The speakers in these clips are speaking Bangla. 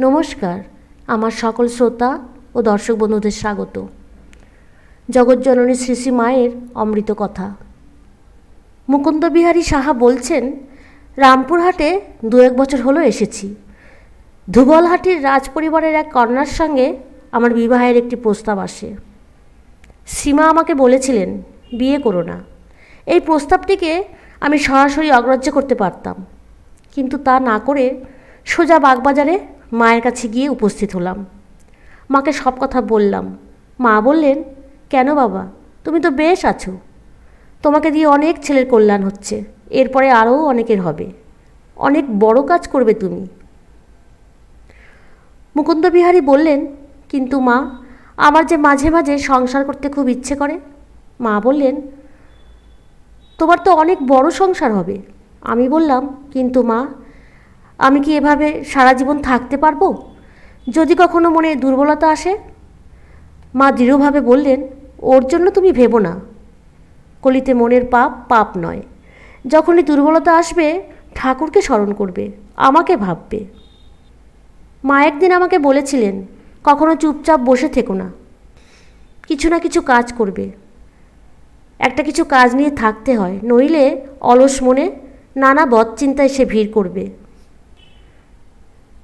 নমস্কার, আমার সকল শ্রোতা ও দর্শক বন্ধুদের স্বাগত। জগজ্জননী শ্রী শ্রী মায়ের অমৃত কথা। মুকুন্দবিহারী সাহা বলছেন, রামপুরহাটে দু এক বছর হলো এসেছি। ধুবলহাটির রাজপরিবারের এক কন্যার সঙ্গে আমার বিবাহের একটি প্রস্তাব আসে। সীমা আমাকে বলেছিলেন, বিয়ে করো না। এই প্রস্তাবটিকে আমি সরাসরি অগ্রাহ্য করতে পারতাম। কিন্তু তা না করে সোজা বাগবাজারে মায়ের কাছে গিয়ে উপস্থিত হলাম। মাকে সব কথা বললাম। মা বললেন, কেন বাবা? তুমি তো বেশ আছো। তোমাকে দিয়ে অনেক ছেলের কল্যাণ হচ্ছে। এরপরে আরও অনেকের হবে। অনেক বড় কাজ করবে তুমি। মুকুন্দ বিহারী বললেন, কিন্তু মা, আমার যে মাঝে মাঝে সংসার করতে খুব ইচ্ছে করে। মা বললেন, তোমার তো অনেক বড় সংসার হবে। আমি বললাম, কিন্তু মা আমি কি এভাবে সারা জীবন থাকতে পারব? যদি কখনো মনে দুর্বলতা আসে? মা দৃঢ়ভাবে বললেন, ওর জন্য তুমি ভেবো না। কলিতে মনের পাপ পাপ নয়। যখনই দুর্বলতা আসবে, ঠাকুরকে স্মরণ করবে, আমাকে ভাববে। মা একদিন আমাকে বলেছিলেন, কখনো চুপচাপ বসে থেকো না। কিছু না কিছু কাজ করবে। একটা কিছু কাজ নিয়ে থাকতে হয়, নইলে অলস মনে নানা বদ চিন্তায় সে ভিড় করবে।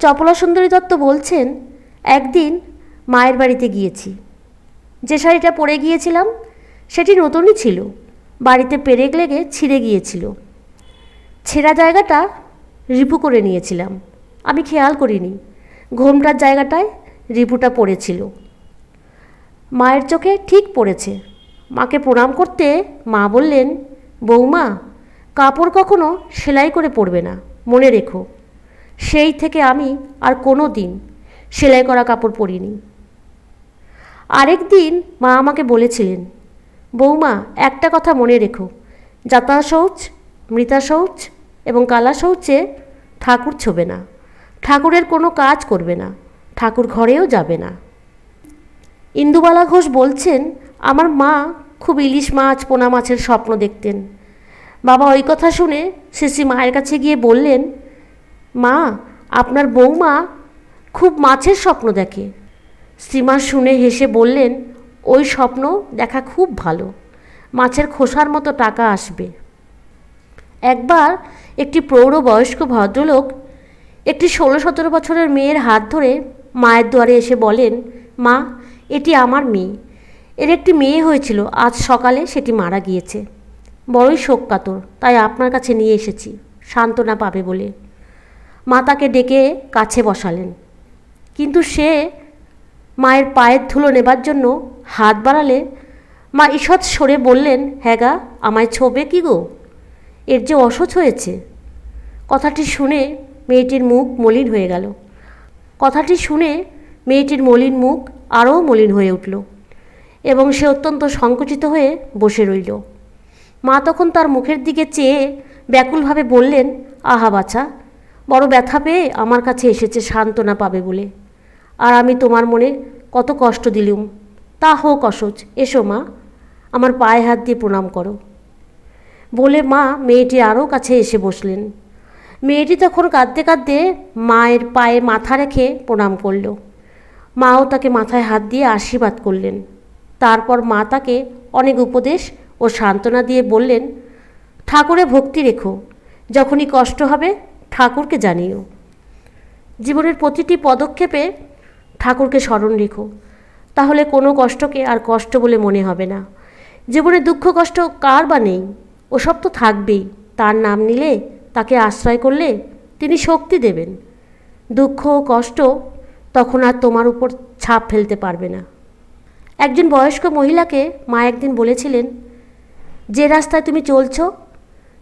চপলা সুন্দরী দত্ত বলছেন, একদিন মায়ের বাড়িতে গিয়েছি। যে শাড়িটা পরে গিয়েছিলাম, সেটি নতুনই ছিল। বাড়িতে পেরেক লেগে ছিঁড়ে গিয়েছিল। ছেঁড়া জায়গাটা রিপু করে নিয়েছিলাম। আমি খেয়াল করিনি, ঘোমটার জায়গাটায় রিপুটা পড়েছিল। মায়ের চোখে ঠিক পড়েছে। মাকে প্রণাম করতে মা বললেন, বৌমা, কাপড় কখনো সেলাই করে পরবে না। মনে রেখো। সেই থেকে আমি আর কোনো দিন সেলাই করা কাপড় পরিনি। আরেক দিন মা আমাকে বলেছিলেন, বৌমা, একটা কথা মনে রেখো। যাতা শৌচ, মৃতা শৌচ এবং কালা শৌচে ঠাকুর ছোবে না। ঠাকুরের কোনো কাজ করবে না। ঠাকুর ঘরেও যাবে না। ইন্দুবালা ঘোষ বলছেন, আমার মা খুব ইলিশ মাছ, পোনা মাছের স্বপ্ন দেখতেন। বাবা ওই কথা শুনে শেষি মায়ের কাছে গিয়ে বললেন মা, আপনার বৌমা খুব মাছের স্বপ্ন দেখে। শ্রীমা শুনে হেসে বললেন, ওই স্বপ্ন দেখা খুব ভালো। মাছের খোসার মতো টাকা আসবে। একবার একটি প্রৌঢ় বয়স্ক ভদ্রলোক একটি ষোলো সতেরো বছরের মেয়ের হাত ধরে মায়ের দুয়ারে এসে বলেন, মা, এটি আমার মেয়ে। এর একটি মেয়ে হয়েছিল, আজ সকালে সেটি মারা গিয়েছে। বড়ই শোক কাতর তাই আপনার কাছে নিয়ে এসেছি। সান্ত্বনা পাবে বলে। মা তাকে ডেকে কাছে বসালেন। কিন্তু সে মায়ের পায়ের ধুলো নেবার জন্য হাত বাড়ালে মা ঈষৎ সরে বললেন হ্যাঁ গা, আমায় ছোবে কি গো? এর যে অসহ্য হয়েছে। কথাটি শুনে মেয়েটির মুখ মলিন হয়ে গেল। কথাটি শুনে মেয়েটির মলিন মুখ আরও মলিন হয়ে উঠল এবং সে অত্যন্ত সংকুচিত হয়ে বসে রইল। মা তখন তার মুখের দিকে চেয়ে ব্যাকুলভাবে বললেন, আহা বাছা বড় ব্যথা পেয়ে আমার কাছে এসেছে সান্ত্বনা পাবে বলে। আর আমি তোমার মনে কত কষ্ট দিলুম। তা হোক অসচ, এসো মা, আমার পায়ে হাত দিয়ে প্রণাম করো। বলে মা মেয়েটি আরও কাছে এসে বসলেন। মেয়েটি তখন কাঁদতে কাঁদতে মায়ের পায়ে মাথা রেখে প্রণাম করল। মাও তাকে মাথায় হাত দিয়ে আশীর্বাদ করলেন। তারপর মা তাকে অনেক উপদেশ ও সান্ত্বনা দিয়ে বললেন, ঠাকুরে, ভক্তি রেখো। যখনই কষ্ট হবে ঠাকুরকে জানিও। জীবনের প্রতিটি পদক্ষেপে ঠাকুরকে স্মরণ রেখো। তাহলে কোনো কষ্টকে আর কষ্ট বলে মনে হবে না। জীবনে দুঃখ, কষ্ট কার বা নেই? ওসব তো থাকবেই। তার নাম নিলে, তাকে আশ্রয় করলে তিনি শক্তি দেবেন। দুঃখ, কষ্ট তখন আর তোমার উপর ছাপ ফেলতে পারবে না। একজন বয়স্ক মহিলাকে মা একদিন বলেছিলেন, যে রাস্তায় তুমি চলছো,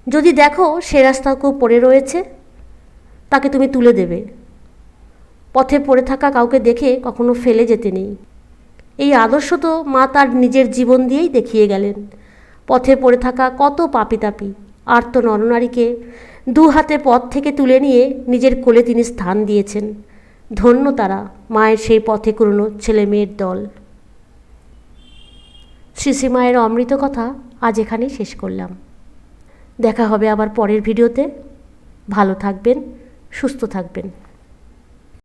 যদি দেখো সে রাস্তা খুব পড়ে রয়েছে তাকে তুমি তুলে দেবে। পথে পড়ে থাকা কাউকে দেখে কখনো ফেলে যেতে নেই। এই আদর্শ তো মা তার নিজের জীবন দিয়েই দেখিয়ে গেলেন। পথে পড়ে থাকা কত পাপি তাপি আর্ত নরনারীকে দু হাতে পথ থেকে তুলে নিয়ে নিজের কোলে তিনি স্থান দিয়েছেন। ধন্য তারা মায়ের সেই পথে কুরনো ছেলে মেয়ের দল। শ্রী মায়ের অমৃত কথা আজ এখানেই শেষ করলাম। দেখা হবে আবার পরের ভিডিওতে। ভালো থাকবেন। সুস্থ থাকবেন।